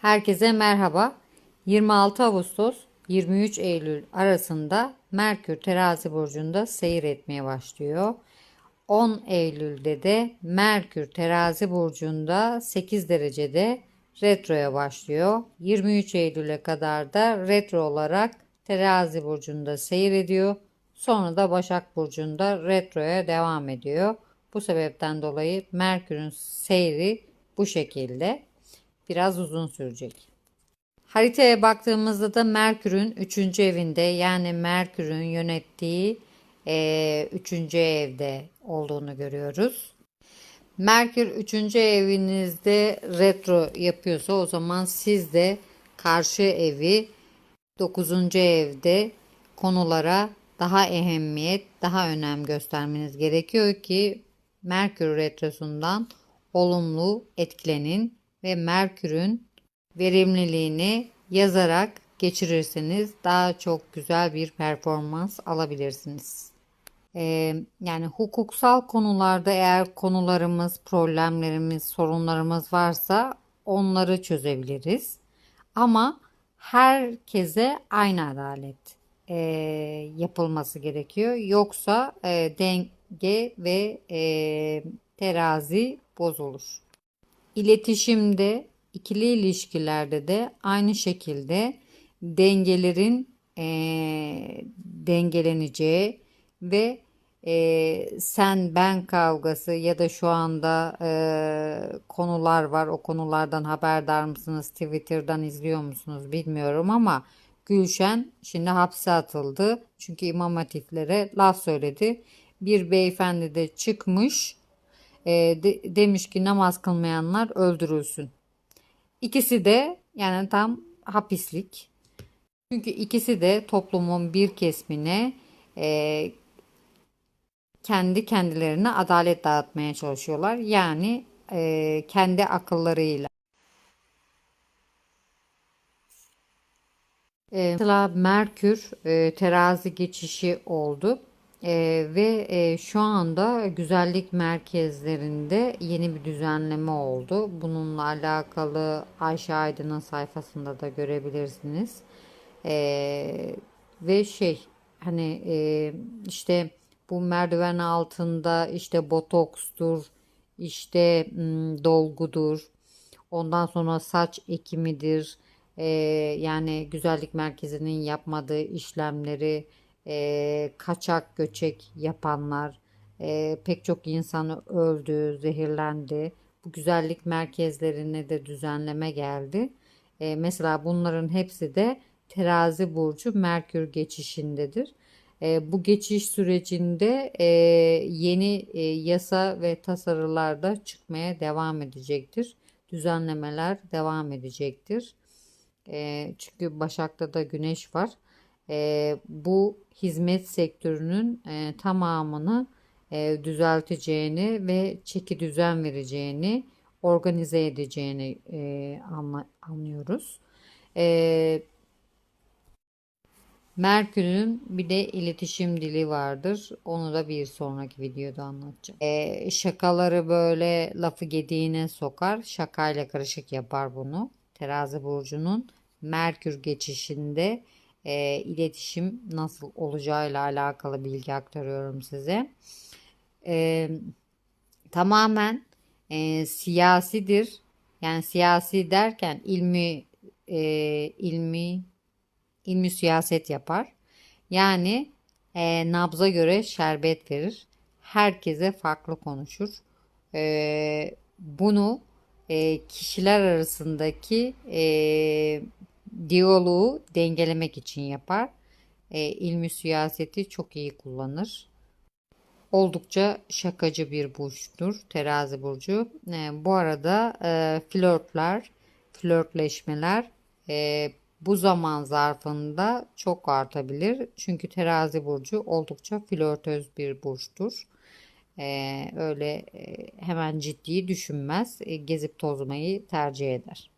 Herkese merhaba. 26 Ağustos 23 Eylül arasında Merkür Terazi burcunda seyir etmeye başlıyor. 10 Eylül'de de Merkür Terazi burcunda 8 derecede retroya başlıyor. 23 Eylül'e kadar da retro olarak Terazi burcunda seyir ediyor. Sonra da Başak burcunda retroya devam ediyor. Bu sebepten dolayı Merkür'ün seyri bu şekilde biraz uzun sürecek. Haritaya baktığımızda da Merkür'ün 3. evinde yani Merkür'ün yönettiği 3. evde olduğunu görüyoruz. Merkür 3. evinizde retro yapıyorsa o zaman siz de karşı evi 9. evde konulara daha ehemmiyet, daha önem göstermeniz gerekiyor ki Merkür retrosundan olumlu etkilenin ve Merkür'ün verimliliğini yazarak geçirirseniz daha çok güzel bir performans alabilirsiniz. Ee, yani hukuksal konularda eğer konularımız, problemlerimiz, sorunlarımız varsa onları çözebiliriz. Ama herkese aynı adalet e, yapılması gerekiyor. Yoksa e, denge ve e, terazi bozulur. İletişimde, ikili ilişkilerde de aynı şekilde dengelerin e, dengeleneceği ve e, sen ben kavgası ya da şu anda e, konular var. O konulardan haberdar mısınız? Twitter'dan izliyor musunuz bilmiyorum ama Gülşen şimdi hapse atıldı. Çünkü imam hatiflere laf söyledi. Bir beyefendi de çıkmış e, de, demiş ki namaz kılmayanlar öldürülsün. İkisi de yani tam hapislik. Çünkü ikisi de toplumun bir kesmine e, kendi kendilerine adalet dağıtmaya çalışıyorlar. Yani e, kendi akıllarıyla. E, mesela Merkür e, terazi geçişi oldu. Ee, ve e, şu anda güzellik merkezlerinde yeni bir düzenleme oldu. Bununla alakalı Ayşe Aydın'ın sayfasında da görebilirsiniz. Ee, ve şey hani e, işte bu merdiven altında işte botokstur, işte m, dolgudur, ondan sonra saç ekimidir. Ee, yani güzellik merkezinin yapmadığı işlemleri e, kaçak göçek yapanlar, e, pek çok insanı öldü, zehirlendi. Bu güzellik merkezlerine de düzenleme geldi. E, mesela bunların hepsi de terazi burcu Merkür geçişindedir. E, bu geçiş sürecinde e, yeni e, yasa ve tasarılar da çıkmaya devam edecektir. Düzenlemeler devam edecektir. E, çünkü Başak'ta da Güneş var e, bu hizmet sektörünün e, tamamını e, düzelteceğini ve çeki düzen vereceğini, organize edeceğini e, anlıyoruz. E, Merkür'ün bir de iletişim dili vardır. Onu da bir sonraki videoda anlatacağım. E, şakaları böyle lafı gediğine sokar. Şakayla karışık yapar bunu. Terazi burcunun Merkür geçişinde e, iletişim nasıl olacağıyla alakalı bilgi aktarıyorum size. E, tamamen e, siyasidir. Yani siyasi derken ilmi e, ilmi ilmi siyaset yapar. Yani e, nabza göre şerbet verir. Herkese farklı konuşur. E, bunu e, kişiler arasındaki e, diyaloğu dengelemek için yapar. E, ilmi siyaseti çok iyi kullanır. Oldukça şakacı bir burçtur terazi burcu. E, bu arada e, flörtler, flörtleşmeler e, bu zaman zarfında çok artabilir. Çünkü terazi burcu oldukça flörtöz bir burçtur. Ee, öyle e, hemen ciddi düşünmez. E, gezip tozmayı tercih eder.